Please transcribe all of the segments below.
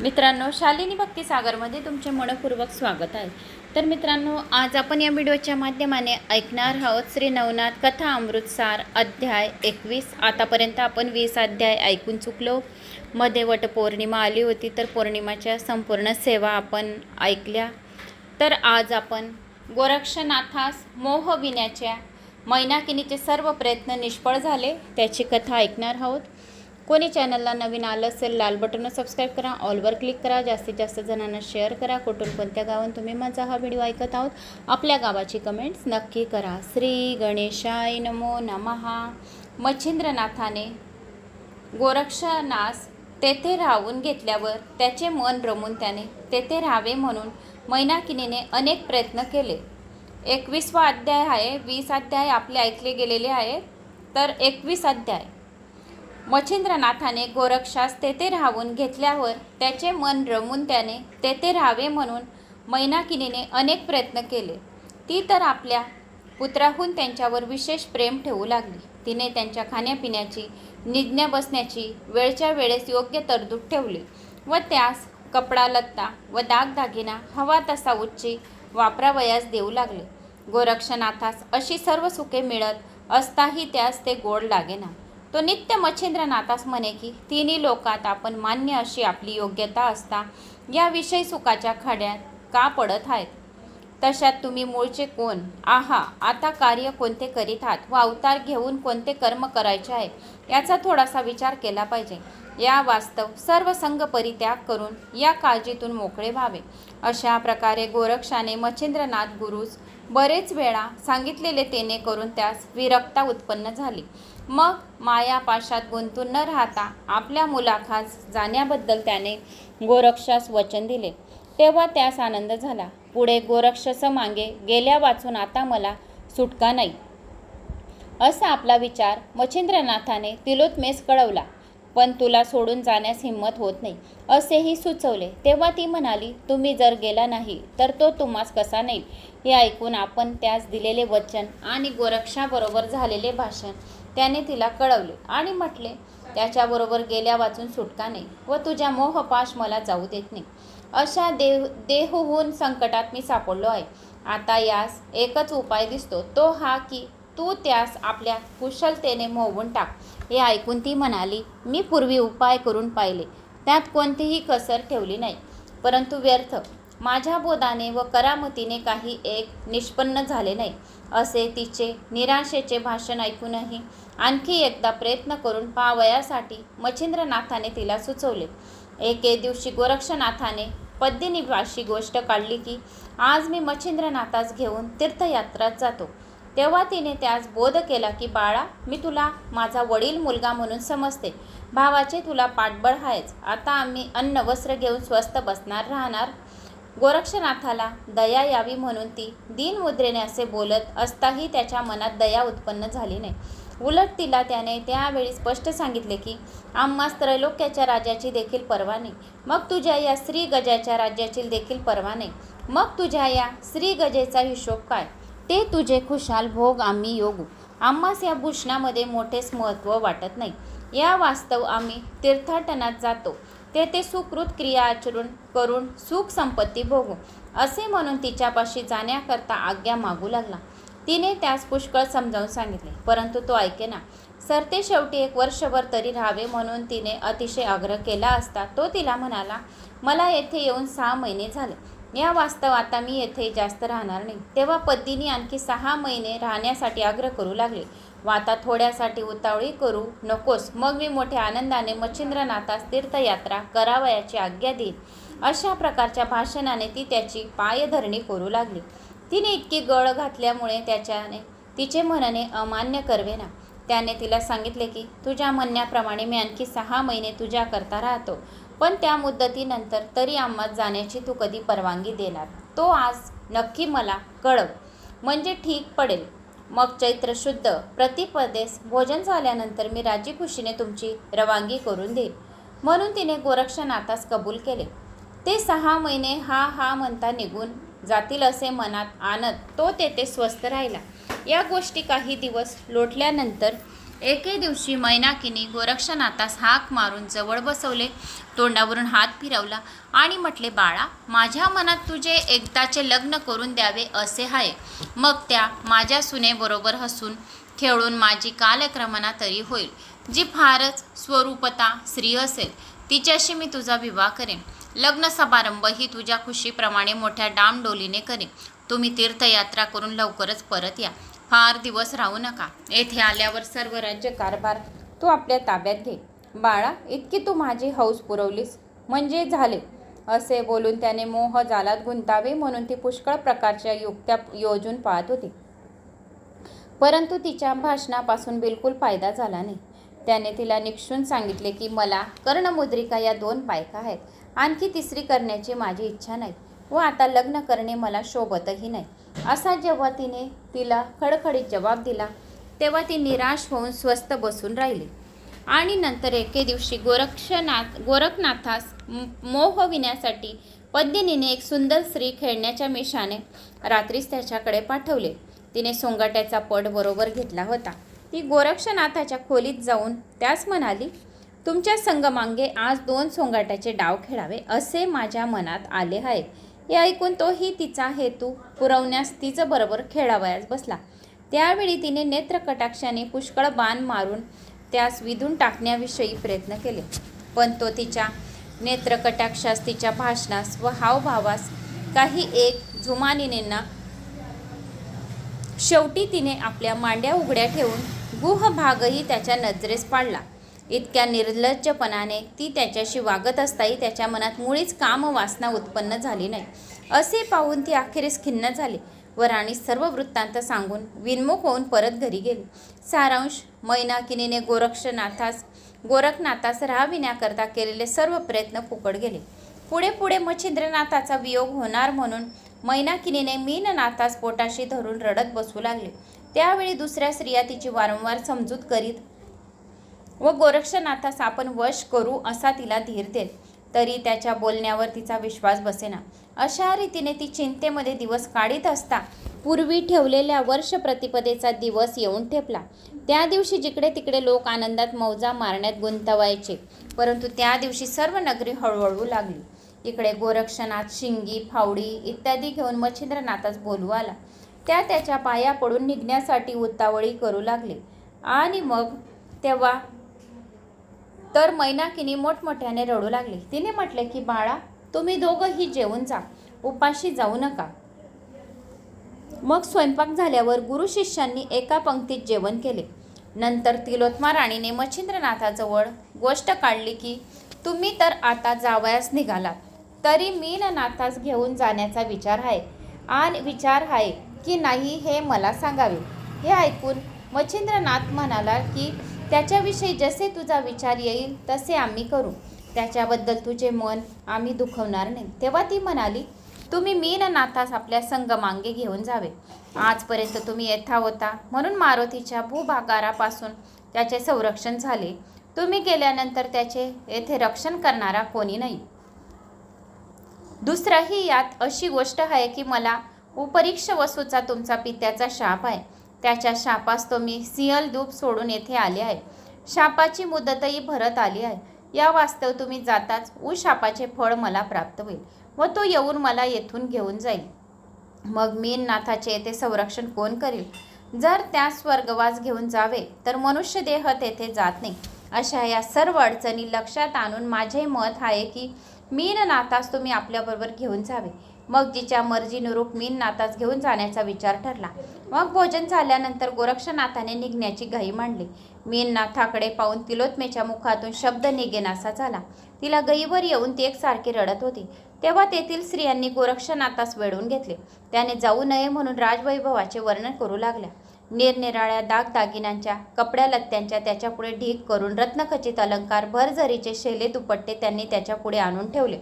मित्रांनो शालिनी भक्तिसागरमध्ये तुमचे मनपूर्वक स्वागत आहे. तर मित्रांनो आज आपण या व्हिडिओच्या माध्यमाने ऐकणार आहोत श्री नवनाथ कथा अमृतसार अध्याय एकवीस. आतापर्यंत आपण वीस अध्याय ऐकून चुकलो. मध्ये वटपौर्णिमा आली होती तर पौर्णिमाच्या संपूर्ण सेवा आपण ऐकल्या. तर आज आपण गोरक्षनाथास मोह विण्याच्या मैनाकिनीचे सर्व प्रयत्न निष्फळ झाले त्याची कथा ऐकणार आहोत. कोणी चॅनलला नवीन आलं असेल लाल बटन सबस्क्राईब करा ऑलवर क्लिक करा जास्तीत जास्त जणांना शेअर करा कुठून कोणत्या गावात तुम्ही माझा हा व्हिडिओ ऐकत आहोत आपल्या गावाची कमेंट्स नक्की करा. श्री गणेशाय नमो नमहा. मच्छिंद्रनाथाने गोरक्षनास तेथे राहून घेतल्यावर त्याचे मन रमून त्याने तेथे राहावे म्हणून मैनाकिनीने अनेक प्रयत्न केले. एकवीसवा अध्याय आहे वीस अध्याय आपले ऐकले गेलेले आहे तर एकवीस अध्याय. मच्छिंद्रनाथाने गोरक्षास तेथे राहून घेतल्यावर त्याचे मन रमून त्याने तेथे राहावे म्हणून मैनाकिनीने अनेक प्रयत्न केले. ती तर आपल्या पुत्राहून त्यांच्यावर विशेष प्रेम ठेवू लागली. तिने त्यांच्या खाण्यापिण्याची निज्ञा बसण्याची वेळच्या वेळेस योग्य तरतूद ठेवली व त्यास कपडा लत्ता व दागदागिना हवा तसा उच्ची वापरावयास देऊ लागले. गोरक्षनाथास अशी सर्व सुखे मिळत असताही त्यास ते गोड लागेना तो नित्य मच्छिंद्रनाथास म्हणे की तिन्ही लोकात आपण मान्य अशी आपली योग्यता असता. याविषयी सुखाच्या खाड्यात का पडत आहेत? तशात तुम्ही मूळचे कोण? आहा आता कार्य कोणते करीत आहात? व अवतार घेऊन कोणते कर्म करायचे आहे याचा थोडासा विचार केला पाहिजे. या वास्तव सर्व संघ परित्याग करून या काळजीतून मोकळे व्हावे. अशा प्रकारे गोरक्षाने मच्छिंद्रनाथ गुरुस बरेच वेळा सांगितलेले तेने करून त्यास विरक्ता उत्पन्न झाली. मग मायापाशात गुंतून न राहता आपल्या मुलाखास जाण्याबद्दल त्याने गोरक्षास वचन दिले. तेव्हा त्यास आनंद झाला. पुढे गोरक्षस मागे गेल्या वाचून आता मला सुटका नाही. असा आपला विचार मच्छिंद्रनाथाने तिलोत्मेस कळवला. पण तुला सोडून जाण्यास हिंमत होत नाही असेही सुचवले. तेव्हा ती म्हणाली तुम्ही जर गेला नाही तर तो तुम्हास कसा नाही हे ऐकून आपण त्यास दिलेले वचन आणि गोरक्षाबरोबर झालेले भाषण त्याने तिला कळवले आणि म्हटले त्याच्याबरोबर गेल्या वाचून सुटका नाही व तुझ्या मोहपाश मला जाऊ देत नाही. अशा देह देहहून संकटात मी सापडलो आहे. आता यास एकच उपाय दिसतो तो हा की तू त्यास आपल्या कुशलतेने मोहवून टाक. हे ऐकून ती म्हणाली मी पूर्वी उपाय करून पाहिले. त्यात कोणतीही कसर ठेवली नाही. परंतु व्यर्थ माझ्या बोधाने व करामतीने काही एक निष्पन्न झाले नाही असे तिचे निराशेचे भाषण ऐकूनही आणखी एकदा प्रयत्न करून पावयासाठी मच्छिंद्रनाथाने तिला सुचवले. एके दिवशी गोरक्षनाथाने पद्मिनीवाशी गोष्ट काढली की आज मी मच्छिंद्रनाथास घेऊन तीर्थयात्रात जातो. तेव्हा तिने त्यास बोध केला की बाळा मी तुला माझा वडील मुलगा म्हणून समजते. भावाचे तुला पाठबळ आहेच. आता आम्ही अन्न वस्त्र घेऊन स्वस्त बसणार राहणार गोरक्षनाथाला दया यावी म्हणून ती दिनमुद्रेने असे बोलत असताही त्याच्या मनात दया उत्पन्न झाली नाही. उलट तिला त्याने त्यावेळी स्पष्ट सांगितले की आम्हास त्रैलोक्याच्या राजाची देखील पर्वा नाही. मग तुझ्या या श्री गजाच्या राज्याची देखील पर्वा नाही. मग तुझ्या या श्री गजेचा हिशोब काय? ते तुझे खुशाल भोग आम्ही योगू. आम्हास या भूषणामध्ये मोठेच महत्त्व वाटत नाही. या वास्तव आम्ही तीर्थाटनात जातो. ते ते सुकृत क्रिया आचरून करून सुख संपत्ती भोगू. असे म्हणून तिच्यापाशी जाण्याकरता आज्ञा मागू लागला. तिने त्यास पुष्कळ समजावून सांगितले परंतु तो ऐकेना सरते शेवटी एक वर्षभर तरी राहावे म्हणून तिने अतिशय आग्रह केला असता तो तिला म्हणाला मला येथे येऊन सहा महिने झाले. या वास्तव आता मी येथे जास्त राहणार नाही. तेव्हा पतीने आणखी सहा महिने राहण्यासाठी आग्रह करू लागले. व आता थोड्यासाठी उतावळी करू नकोस. मग मी मोठ्या आनंदाने मच्छिंद्रनाथास तीर्थयात्रा करावयाची आज्ञा देईन. अशा प्रकारच्या भाषणाने ती त्याची पायधरणी करू लागली. तिने इतकी गळ घातल्यामुळे त्याच्याने तिचे म्हणणे अमान्य करवेना. त्याने तिला सांगितले की तुझ्या म्हणण्याप्रमाणे मी आणखी सहा महिने तुझ्याकरता राहतो. पण त्या मुदतीनंतर तरी आम्हात जाण्याची तू कधी परवानगी देणार. तो आज नक्की मला कळव. म्हणजे ठीक पडेल. मग चैत्र शुद्ध प्रतिपदेस भोजन झाल्यानंतर मी राजी खुशीने तुमची रवानगी करून देईन म्हणून तिने गोरक्षनाथास कबूल केले. ते सहा महिने हा हा म्हणता निघून जातील असे मनात आणत तो तेथे स्वस्थ राहिला. या गोष्टी काही दिवस लोटल्यानंतर एके दिवशी मैनाकीने गोरक्षनाथास हाक मारून जवळ बसवले. तोंडावरून हात फिरवला आणि म्हटले बाळा माझ्या मनात तुझे एकदाचे लग्न करून द्यावे असे आहे. मग त्या माझ्या सुनेबरोबर हसून खेळून माझी कालक्रमणा तरी होईल जी फारच स्वरूपता स्त्री असेल. तिच्याशी मी तुझा विवाह करेन. लग्न समारंभ ही तुझ्या खुशीप्रमाणे मोठ्या डामडोलीने करेन. तुम्ही तीर्थयात्रा करून लवकरच परत या. फार दिवस राहू नका. येथे आल्यावर सर्व राज्य कारभार तू आपल्या ताब्यात घे. बाळा इतकी तू माझी हौस पुरवलीस. म्हणजे झाले. असे बोलून त्याने मोह जालात गुंतावे म्हणून ती पुष्कळ प्रकारच्या युक्त्या योजून पाहत होती. परंतु तिच्या भाषणापासून बिलकुल फायदा झाला नाही. त्याने तिला निक्षून सांगितले की मला कर्णमुद्रिका या दोन बायका आहेत. आणखी तिसरी करण्याची माझी इच्छा नाही व आता लग्न करणे मला शोभतही नाही. असा जेव्हा तिने तिला खडखडीत जबाब दिला तेव्हा ती निराश होऊन स्वस्थ बसून राहिली. आणि नंतर एके दिवशी गोरक्षनाथ गोरखनाथास मोहविण्यासाठी पद्मिनीने एक सुंदर स्त्री खेळण्याच्या मिशाने रात्रीच त्याच्याकडे पाठवले. तिने सोंगाट्याचा पट बरोबर घेतला होता. ती गोरक्षनाथाच्या खोलीत जाऊन त्यास म्हणाली तुमच्या संगमांगे आज दोन सोंगाट्याचे डाव खेळावे असे माझ्या मनात आले आहे. हे ऐकून तोही तिचा हेतू पुरवण्यास तिचं बरोबर खेळावयास बसला. त्यावेळी तिने नेत्रकटाक्षाने पुष्कळ बाण मारून त्यास विधून टाकण्याविषयी प्रयत्न केले. पण तो तिच्या नेत्रकटाक्षास तिच्या भाषणास व हावभावास काही एक जुमानिनींना शेवटी तिने आपल्या मांड्या उघड्या ठेवून गुह भागही त्याच्या नजरेस पाडला. इतक्या निर्लज्जपणाने ती त्याच्याशी वागत असताही त्याच्या मनात मुळीच काम वासना उत्पन्न झाली नाही. असे पाहून ती अखेरीस खिन्न झाली व राणी सर्व वृत्तांत सांगून विनमुख होऊन परत घरी गेली. सारांश मैनाकिनीने गोरक्षनाथास गोरखनाथास राहविण्याकरता केलेले सर्व प्रयत्न फुकट गेले. पुढे पुढे मच्छिंद्रनाथाचा वियोग होणार म्हणून मैनाकिनीने मीननाथास पोटाशी धरून रडत बसू लागले. त्यावेळी दुसऱ्या स्त्रिया तिची वारंवार समजूत करीत व गोरक्षनाथास आपण वश करू असा तिला धीर देत तरी त्याच्या बोलण्यावर तिचा विश्वास बसेना. अशा रीतीने ती चिंतेमध्ये दिवस काढीत असता पूर्वी ठेवलेल्या वर्ष प्रतिपदेचा दिवस येऊन ठेपला. त्या दिवशी जिकडे तिकडे लोक आनंदात मौजा मारण्यात गुंतवायचे परंतु त्या दिवशी सर्व नगरी हळूहळू लागली. इकडे गोरक्षनाथ शिंगी फावडी इत्यादी घेऊन मच्छिंद्रनाथास बोलू आला. त्या त्याच्या पाया पडून निघण्यासाठी उतावळी करू लागले. आणि मग तेव्हा तर मैनाकिनी मोठमोठ्याने रडू लागली. तिने म्हटले की बाळा तुम्ही दोघंही जेवून जा. उपाशी जाऊ नका. मग स्वयंपाक झाल्यावर गुरु शिष्यांनी एका पंक्तीत जेवण केले. नंतर तिलोत्मा राणीने मच्छिंद्रनाथाजवळ गोष्ट काढली की तुम्ही तर आता जावयास निघालात. तरी मी नाथास घेऊन जाण्याचा विचार आहे. आणि विचार आहे की नाही हे मला सांगावे. हे ऐकून मच्छिंद्रनाथ म्हणाला की त्याच्याविषयी जसे तुझा विचार येईल तसे आम्ही करू. त्याच्याबद्दल तुझे मन आम्ही दुखवणार नाही. तेव्हा ती म्हणाली तुम्ही मीननाथास आपल्या संगमांगे घेऊन जावे. आजपर्यंत तुम्ही येथा होता म्हणून मारुतीच्या भूभागारापासून त्याचे संरक्षण झाले. तुम्ही गेल्यानंतर त्याचे येथे रक्षण करणारा कोणी नाही. दुसरंही यात अशी गोष्ट आहे की मला उपरीक्ष वसूचा तुमचा पित्याचा शाप आहे. त्याच्या शापास तो मी सिंहलदूप सोडून येथे आले आहे. शापाची मुदतही भरत आली आहे. या वास्तव तुम्ही जाताच उ शापाचे फळ मला प्राप्त होईल व तो येऊन मला येथून घेऊन जाईल. मग मीननाथाचे येथे संरक्षण कोण करील? जर त्या स्वर्गवास घेऊन जावे तर मनुष्य देह तेथे जात नाही. अशा या सर्व अडचणी लक्षात आणून माझे मत आहे की मीननाथास तुम्ही आपल्याबरोबर घेऊन जावे. मग जिच्या मर्जीनुरूप मीननाथास घेऊन जाण्याचा विचार ठरला. मग भोजन झाल्यानंतर गोरक्षनाथाने निघण्याची घाई मांडली. मीननाथाकडे पाहून तिलोत्मेच्या मुखातून शब्द निघेनासा झाला. तिला गईवर येऊन ती एकसारखी रडत होती. तेव्हा तेथील स्त्रियांनी गोरक्षनाथास वेळून घेतले. त्याने जाऊ नये म्हणून राजवैभवाचे वर्णन करू लागल्या. निरनिराळ्या दागदागिन्यांच्या कपड्या लत्त्यांच्या त्याच्यापुढे ढीक करून रत्नखचित अलंकार भरझरीचे शेले दुपट्टे त्यांनी त्याच्यापुढे आणून ठेवले.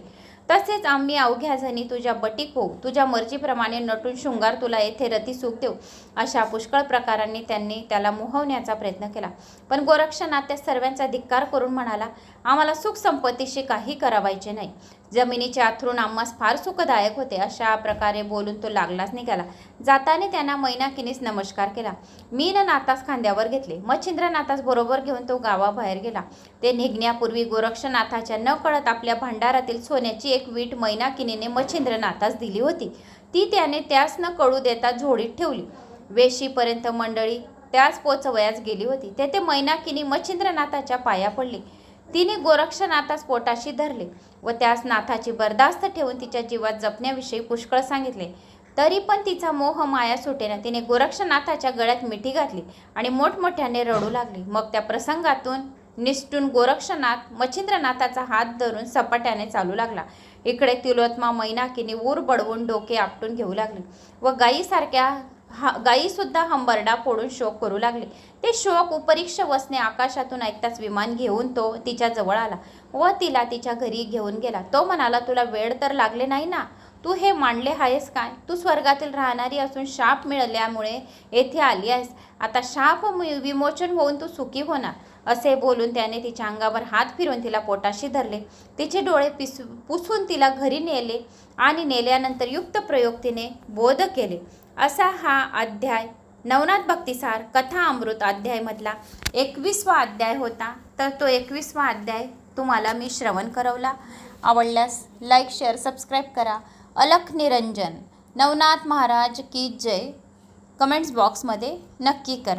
तसेच आम्ही अवघ्या जणी तुझ्या बटीक होऊ तुझ्या मर्जीप्रमाणे नटून शृंगार तुला येथे रती सुख देऊ अशा पुष्कळ प्रकारांनी त्यांनी त्याला मोहवण्याचा प्रयत्न केला. पण गोरक्षनाथ त्या सर्वांचा धिक्कार करून म्हणाला आम्हाला सुख संपत्तीशी काही करावायचे नाही. जमिनीचे आथरून आम्हास फार सुखदायक होते अशा प्रकारे बोलून तो लागलाच निघाला. जाताना त्यांना मैनाकिनीस नमस्कार केला. मी न नातास खांद्यावर घेतले. मच्छिंद्र नातास बरोबर घेऊन तो गावाबाहेर गेला. ते निघण्यापूर्वी गोरक्षनाथाच्या न कळत आपल्या भांडारातील सोन्याची एक वीट मैनाकिनीने मच्छिंद्रनाथास दिली होती. ती त्याने त्यास न कळू देता झोडीत ठेवली. वेशीपर्यंत मंडळी त्यास पोचवयास गेली होती. तेथे मैनाकिनी मच्छिंद्रनाथाच्या पाया पडली. तिने गोरक्षनाथास पोटाशी धरले व त्यास नाथाची बर्दास्त ठेवून तिच्या जीवात जपण्याविषयी पुष्कळ सांगितले. तरी पण तिचा मोह माया सुटेना तिने गोरक्षनाथाच्या गळ्यात मिठी घातली आणि मोठमोठ्याने रडू लागली. मग त्या प्रसंगातून निष्ठून गोरक्षनाथ मच्छिंद्रनाथाचा हात धरून सपाट्याने चालू लागला. इकडे तिलोत्मा मैनाकीने ऊर बडवून डोके आपटून घेऊ लागली व गायीसारख्या हा गायीसुद्धा हंबरडा फोडून शोक करू लागले. ते शोक उपरीक्ष वसने आकाशातून ऐकताच विमान घेऊन तो तिच्या जवळ आला व तिला तिच्या घरी घेऊन गेला. तो म्हणाला तुला वेळ तर लागले नाही ना? तू हे मांडले आहेस काय? तू स्वर्गातील राहणारी असून शाप मिळाल्यामुळे येथे आली आहेस. आता शाप वि- विमोचन होऊन तू सुखी होणार. असे बोलून त्याने तिच्या अंगावर हात फिरून तिला पोटाशी धरले. तिचे डोळे पिस पुसून तिला घरी नेले आणि नेल्यानंतर युक्त प्रयोग तिने बोध केले. असा हा अध्याय नवनाथ भक्तिसार कथा अमृत अध्यायमधला एकवीसवा अध्याय होता. तर तो एकवीसवा अध्याय तुम्हाला मी श्रवण करवला. आवडल्यास लाईक शेअर सबस्क्राईब करा. अलख निरंजन नवनाथ महाराज की जय. कमेंट्स बॉक्समध्ये नक्की करा.